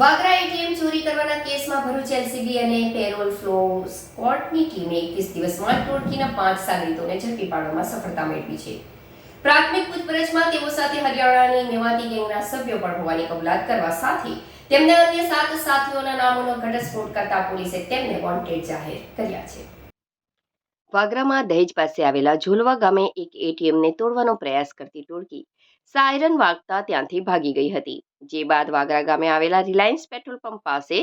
Vagra ATM ચોરી કરવાના કેસમાં ભરૂચ એલસીબી અને પેરોલ ફ્લો સ્કોટની ટીમે એકવીસ દિવસમાં ટોળકીના પાંચ સાગરીતોને ઝડપી પાડવામાં સફળતા મેળવી છે. પ્રાથમિક પૂછપરછમાં તેઓ સાથે હરિયાણાની મેવાતી ગેંગના સભ્યો પણ હોવાની કબૂલાત કરવા સાથે તેમના અન્ય સાત સાથીઓના નામોનો ઘટસ્ફોટ કરતા પોલીસે તેમને વોન્ટેડ જાહેર કર્યા છે. વાગરામાં દહેજ પાસે આવેલા ઝોલવા ગામે એક એટીએમને તોડવાનો પ્રયાસ કરતી ટોળકી સાયરન વાગતા ત્યાંથી ભાગી ગઈ હતી. જે બાદ વાગરા ગામે આવેલા રિલાયન્સ પેટ્રોલ પંપ પાસે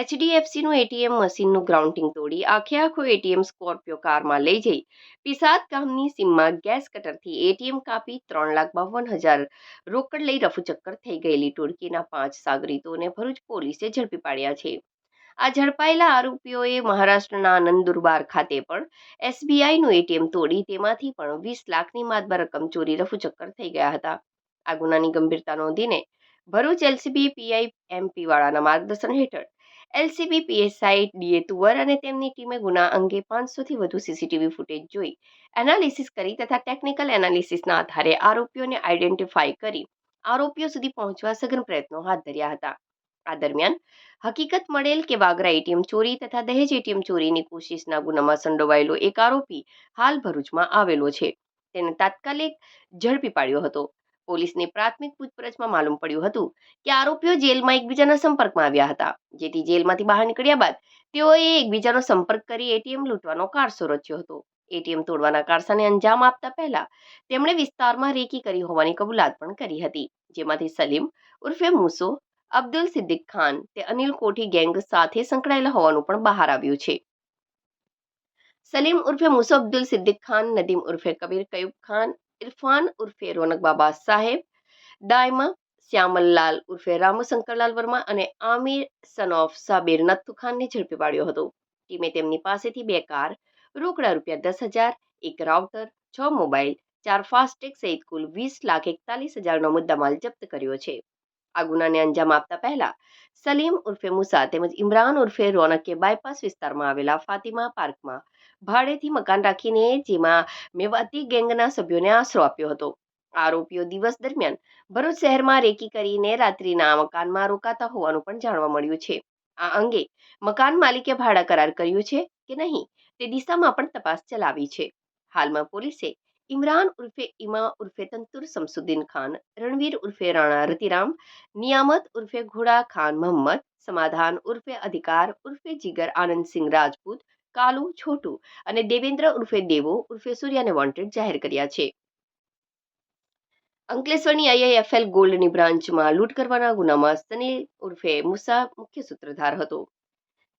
એચડીએફસીનું એટીએમ મશીનનું ગ્રાઉન્ડિંગ તોડી આખે આખો એટીએમ સ્કોર્પિયો કારમાં લઈ જઈ. પિસાદ ગામની સીમમાં ગેસ કટરથી એટીએમ કાપી ત્રણ લાખ બાવન હજાર રોકડ લઈ રફુચક્કર થઈ ગયેલી ટોળકીના પાંચ સાગરીતોને ભરૂચ પોલીસે ઝડપી પાડ્યા છે. આ ઝડપાયેલા આરોપીઓએ મહારાષ્ટ્રના નંદુરબાર ખાતે પણ એસબીઆઈનું એટીએમ તોડી તેમાંથી પણ વીસ લાખની માતબર રકમ ચોરી રફુચક્કર થઈ ગયા હતા. આ ગુનાની ગંભીરતા નોંધીને ભરૂચ એલસીબી, પીઆઈ, એમપી વાળાના માર્ગદર્શન હેઠળ. એલસીબી, પીએસઆઈ, ડીએ તુવર અને તેમની ટીમે ગુના અંગે પાંચસોથી વધુ સીસીટીવી ફૂટેજ જોઈ, એનાલિસિસ કરી તથા ટેકનિકલ એનાલિસિસના આધારે આરોપીઓને આઈડેન્ટિફાઈ કરી આરોપીઓ સુધી પહોંચવા સઘન પ્રયત્નો હાથ ધર્યા હતા. આ દરમિયાન હકીકત મળેલ કે વાગરા એટીએમ ચોરી તથા દહેજ એટીએમ ચોરીની કોશિશના ગુનામાં સંડોવાયેલો એક આરોપી હાલ ભરૂચમાં આવેલો છે. તેને તાત્કાલિક ઝડપી પાડ્યો હતો. પોલીસની પ્રાથમિક પૂછપરછમાં માલુમ પડ્યું હતું કે આરોપીઓ જેલમાં એકબીજાના સંપર્કમાં આવ્યા હતા. જેથી જેલમાંથી બહાર નીકળ્યા બાદ તેઓએ એકબીજાનો સંપર્ક કરી એટીએમ લૂંટવાનો કારસો રચ્યો હતો. એટીએમ તોડવાના કારસાને અંજામ આપતા પહેલા તેમણે વિસ્તારમાં રેકી કરી હોવાની કબૂલાત પણ કરી હતી. જેમાંથી સલીમ, ઉર્ફે મૂસો, અબ્દુલ સિદ્દીક ખાન તે અનિલ કોઠી ગેંગ સાથે સંકળાયેલા હોવાનું પણ બહાર આવ્યું છે. સલીમ ઉર્ફે મુસો, અબ્દુલ સિદ્દીક ખાન, નદીમ ઉર્ફે કબીર કયુબ ખાન ઇરફાન ઉર્ફે રોનક બાબા સાહેબ ડાયમા શ્યામલલાલ ઉર્ફે રામશંકરલાલ વર્મા અને આમિર સન ઓફ સાબિર નથુ ખાનને ઝડપી પાડ્યો હતો. ટીમે તેમની પાસેથી બે કાર, રોકડા રૂપિયા દસ હજાર, એક રાઉટર, છ મોબાઈલ, ચાર ફાસ્ટેગ સહિત કુલ વીસ લાખ એકતાલીસ હજારનો મુદ્દામાલ જપ્ત કર્યો છે. આ ગુનાને અંજામ આપતા પહેલા, સલીમ ઉર્ફે મુસા તેમજ ઇમરાન ઉર્ફે રોનકે બાયપાસ વિસ્તારમાં આવેલા ફાતિમા પાર્કમાં ભાડેથી મકાન રાખીને, જેમાં મેવાતી ગેંગના સભ્યોને આશરો આપ્યો હતો. આરોપીઓ દિવસ દરમિયાન ભરૂચ શહેરમાં રેકી કરીને રાત્રિના મકાનમાં રોકાતા હોવાનું પણ જાણવા મળ્યું છે. આ અંગે મકાન માલિકે ભાડા કરાર કર્યું છે કે નહીં તે દિશામાં પણ તપાસ ચલાવી છે. હાલમાં પોલીસે ઇમરાન ઉર્ફે ઇમા ઉર્ફે તંતુર શમસુદ્દીન ખાન રણવીર ઉર્ફે રાણા રતિરામ નિયામત ઉર્ફે ઘોડા ખાન મોહમ્મદ સમાધાન ઉર્ફે અધિકાર ઉર્ફે જીગર આનંદસિંહ રાજપૂત કાલુ છોટુ અને દેવેન્દ્ર ઉર્ફે દેવો ઉર્ફે સૂર્યાને વોન્ટેડ જાહેર કર્યા છે અંકલેશ્વરની આઈઆઈએફએલ ગોલ્ડની બ્રાન્ચમાં લૂંટ કરવાના ગુનામાં સનીલ ઉર્ફે મુસા મુખ્ય સૂત્રધાર હતો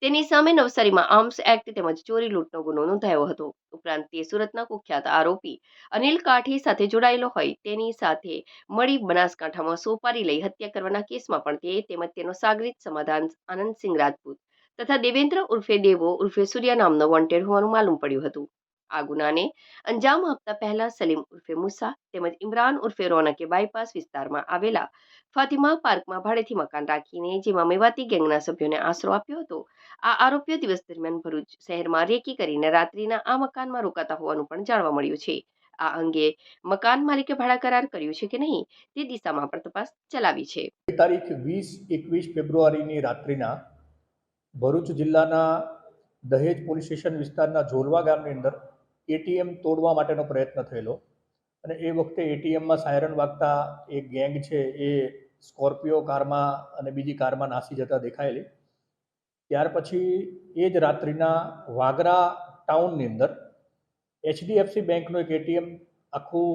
તેની સામે નવસારીમાં આર્મ્સ એક્ટ તેમજ ચોરી લૂંટનો ગુનો નોંધાયો હતો. ઉપરાંત તે સુરતના કુખ્યાત આરોપી અનિલ કાઠી સાથે જોડાયેલો હોય તેની સાથે મળી બનાસકાંઠામાં સોપારી લઈ હત્યા કરવાના કેસમાં પણ તે તેમજ તેનો સાગરીત સમાધાન આનંદસિંહ રાજપૂત તથા દેવેન્દ્ર ઉર્ફે દેવો ઉર્ફે સૂર્યા નામનો વોન્ટેડ હોવાનું માલુમ પડ્યું હતું. આ ગુનાને અંજામ આપતા પહેલા સલીમ ઉર્ફે મુસા તેમજ ઇમરાન ઉર્ફે રોનકે બાયપાસ વિસ્તારમાં આવેલા ફાતિમા પાર્કમાં ભાડેથી મકાન રાખીને, જેમાં મેવાતી ગેંગના સભ્યોને આશરો આપ્યો હતો. આ આરોપીઓ દિવસ દરમિયાન ભરૂચ શહેરમાં રેકી કરીને રાત્રિના આ મકાનમાં રોકાતા હોવાનું પણ જાણવા મળ્યું છે. આ અંગે મકાન માલિકે ભાડા કરાર કર્યું છે કે નહીં, તે દિશામાં પણ તપાસ ચલાવી છે. તારીખ વીસ એકવીસ ફેબ્રુઆરીની રાત્રિના ભરૂચ જિલ્લાના દહેજ પોલીસ સ્ટેશન વિસ્તારના ઝોલવા ગામની અંદર એટીએમ તોડવા માટેનો પ્રયત્ન થયેલો. અને એ વખતે એટીએમમાં સાયરન વાગતા એક ગેંગ છે, એ સ્કોર્પિયો કારમાં અને બીજી કારમાં નાસી જતા દેખાયેલી. ત્યાર પછી એ જ રાત્રિના વાગરા ટાઉનની અંદર એચડીએફસી બેંકનું એક એટીએમ આખું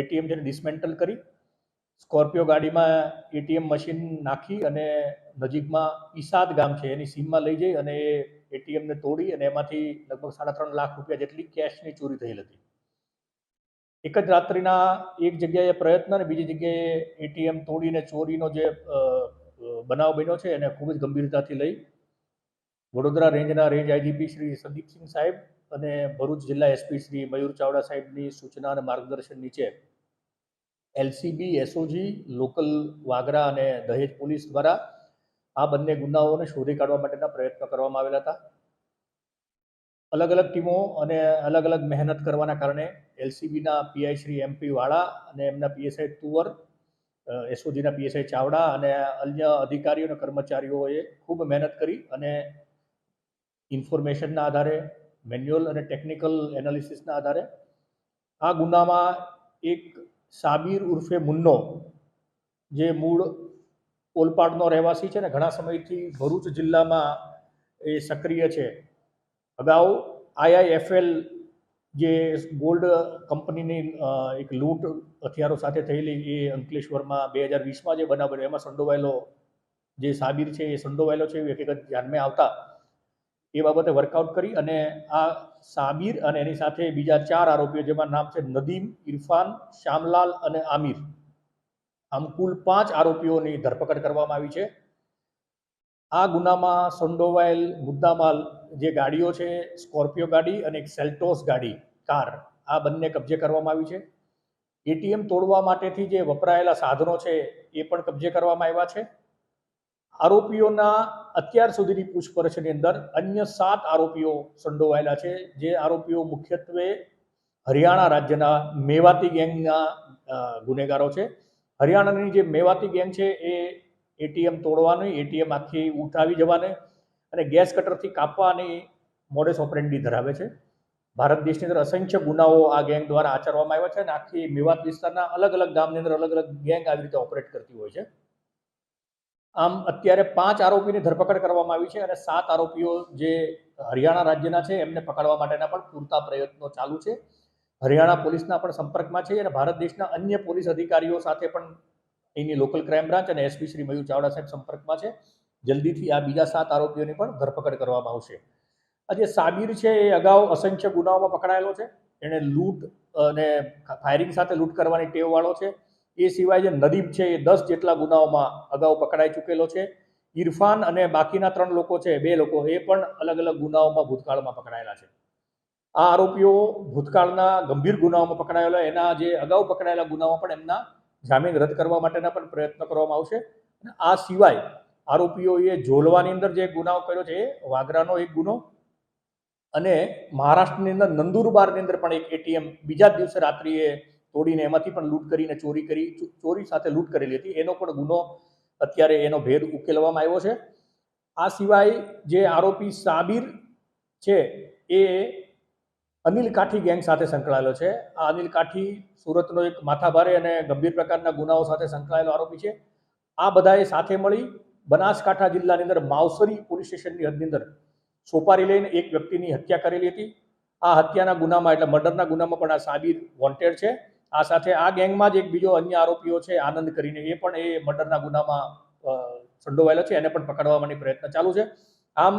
એટીએમ જેને ડિસમેન્ટલ કરી, સ્કોર્પિયો ગાડીમાં એટીએમ મશીન નાખી અને નજીકમાં ઈસાદ ગામ છે, એની સીમમાં લઈ જઈ અને એ એટીએમને તોડી અને એમાંથી લગભગ સાડા ત્રણ લાખ રૂપિયા જેટલી કેશની ચોરી થયેલ હતી. એક જ રાત્રિના એક જગ્યાએ પ્રયત્ન અને બીજી જગ્યાએ એટીએમ તોડીને ચોરીનો જે બનાવ બન્યો છે એને ખૂબ જ ગંભીરતાથી લઈ વડોદરા રેન્જના રેન્જ આઈજીપી શ્રી સંદીપસિંહ સાહેબ અને ભરૂચ જિલ્લા એસપી શ્રી મયુર ચાવડા સાહેબની સૂચના અને માર્ગદર્શન નીચે એલસીબી એસઓજી લોકલ વાગરા અને દહેજ પોલીસ દ્વારા આ બંને ગુનાઓને શોધી કાઢવા માટેના પ્રયત્નો કરવામાં આવેલા હતા. અલગ અલગ ટીમો અને અલગ અલગ મહેનત કરવાના કારણે એલસીબીના પીઆઈ શ્રી એમપી વાળા અને એમના પીએસઆઈ તુવર એસઓજીના પીએસઆઈ ચાવડા અને અન્ય અધિકારીઓ અને કર્મચારીઓએ ખૂબ મહેનત કરી અને ઇન્ફોર્મેશનના આધારે, મેન્યુઅલ અને ટેકનિકલ એનાલિસિસના આધારે આ ગુનામાં એક સાબિર ઉર્ફે મુન્નો, જે મૂળ ઓલપાડનો રહેવાસી છે ને ઘણા સમયથી ભરૂચ જિલ્લામાં એ સક્રિય છે. અગાઉ આઈઆઈએફએલ જે ગોલ્ડ કંપનીની એક લૂંટ હથિયારો સાથે થયેલી એ અંકલેશ્વરમાં બે હજાર વીસમાં જે બનાવ એમાં સંડોવાયેલો જે સાબિર છે એ સંડોવાયેલો છે એ હકીકત ધ્યાનમાં આવતા એ બાબતે વર્કઆઉટ કરી અને આ સાબિર અને એની સાથે બીજા ચાર આરોપીઓ, જેમાં નામ છે નદીમ, ઇરફાન, શ્યામલાલ અને આમિર. આમ કુલ પાંચ આરોપીઓની ધરપકડ કરવામાં આવી છે. આ ગુનામાં સંડોવાયેલ મુદ્દામાલ જે ગાડીઓ છે, સ્કોર્પિયો ગાડી અને એક સેલ્ટોસ ગાડી, કાર, આ બંને કબજે કરવામાં આવી છે. એટીએમ તોડવા માટેથી જે વપરાયેલા સાધનો છે, એ પણ કબજે કરવામાં આવ્યા છે. આરોપીઓના અત્યાર સુધીની પૂછપરછની અંદર અન્ય સાત આરોપીઓ સંડોવાયેલા છે, જે આરોપીઓ મુખ્યત્વે હરિયાણા રાજ્યના મેવાતી ગેંગના ગુનેગારો છે. હરિયાણાની જે મેવાતી ગેંગ છે એ એટીએમ તોડવાની, એટીએમ આખી ઉઠાવી જવાની અને ગેસ કટરથી કાપવાની મોડેસ ઓપરેન્ડી ધરાવે છે. ભારત દેશની અંદર અસંખ્ય ગુનાઓ આ ગેંગ દ્વારા આચરવામાં આવ્યા છે અને આખી મેવાત વિસ્તારના અલગ અલગ ગામની અંદર અલગ અલગ ગેંગ આવી રીતે ઓપરેટ કરતી હોય છે. આમ અત્યારે પાંચ આરોપીની ધરપકડ કરવામાં આવી છે અને સાત આરોપીઓ જે હરિયાણા રાજ્યના છે એમને પકડવા માટેના પણ પૂરતા પ્રયત્નો ચાલુ છે. હરિયાણા પોલીસના પણ સંપર્કમાં છે અને ભારત દેશના અન્ય પોલીસ અધિકારીઓ સાથે પણ એની લોકલ ક્રાઇમ બ્રાન્ચ અને એસપી શ્રી મયુર ચાવડા સાહેબ સંપર્કમાં છે. જલ્દીથી આ બીજા સાત આરોપીઓની પણ ધરપકડ કરવામાં આવશે. આ જે સાબિર છે એ અગાઉ અસંખ્ય ગુનાઓમાં પકડાયેલો છે. એણે લૂંટ અને ફાયરિંગ સાથે લૂંટ કરવાની ટેવવાળો છે. એ સિવાય જે નદીબ છે એ દસ જેટલા ગુનાઓમાં અગાઉ પકડાઈ ચૂકેલો છે. ઇરફાન અને બાકીના ત્રણ લોકો છે, બે લોકો, એ પણ અલગ અલગ ગુનાઓમાં ભૂતકાળમાં પકડાયેલા છે. આ આરોપીઓ ભૂતકાળના ગંભીર ગુનાઓમાં પકડાયેલા, એના જે અગાઉ પકડાયેલા ગુનાઓ પણ એમના જામીન રદ કરવા માટેના પણ પ્રયત્ન કરવામાં આવશે. આ સિવાય આરોપીઓએ જોલવાની અંદર જે ગુનાઓ કર્યો છે, એ વાગરાનો એક ગુનો અને મહારાષ્ટ્રની અંદર નંદુરબારની અંદર પણ એક એટીએમ બીજા દિવસે રાત્રિએ તોડીને એમાંથી પણ લૂંટ કરીને ચોરી કરી, ચોરી સાથે લૂંટ કરેલી હતી. એનો પણ ગુનો અત્યારે એનો ભેદ ઉકેલવામાં આવ્યો છે. આ સિવાય જે આરોપી સાબિર છે, એ અનિલ કાઠી ગેંગ સાથે સંકળાયેલો છે. આ અનિલ કાઠી સુરતનો એક માથાભારે અને ગંભીર પ્રકારના ગુનાઓ સાથે સંકળાયેલો આરોપી છે. આ બધાએ સાથે મળી બનાસકાંઠા જિલ્લાની અંદર માવસરી પોલીસ સ્ટેશનની હદની અંદર સોપારી લઈને એક વ્યક્તિની હત્યા કરેલી હતી. આ હત્યાના ગુનામાં એટલે મર્ડરના ગુનામાં પણ આ સાબિર વોન્ટેડ છે. આ સાથે આ ગેંગમાં જ એક બીજો અન્ય આરોપીઓ છે, આનંદ કરીને. એ પણ એ મર્ડરના ગુનામાં સંડોવાયેલો છે. એને પણ પકડવાની પ્રયત્ન ચાલુ છે. આમ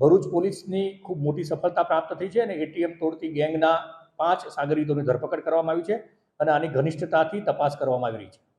ભરૂચ પોલીસની ખૂબ મોટી સફળતા પ્રાપ્ત થઈ છે અને એટીએમ તોડતી ગેંગના પાંચ સાગરીતોની ધરપકડ કરવામાં આવી છે અને આની ઘનિષ્ઠતાથી તપાસ કરવામાં આવી રહી છે.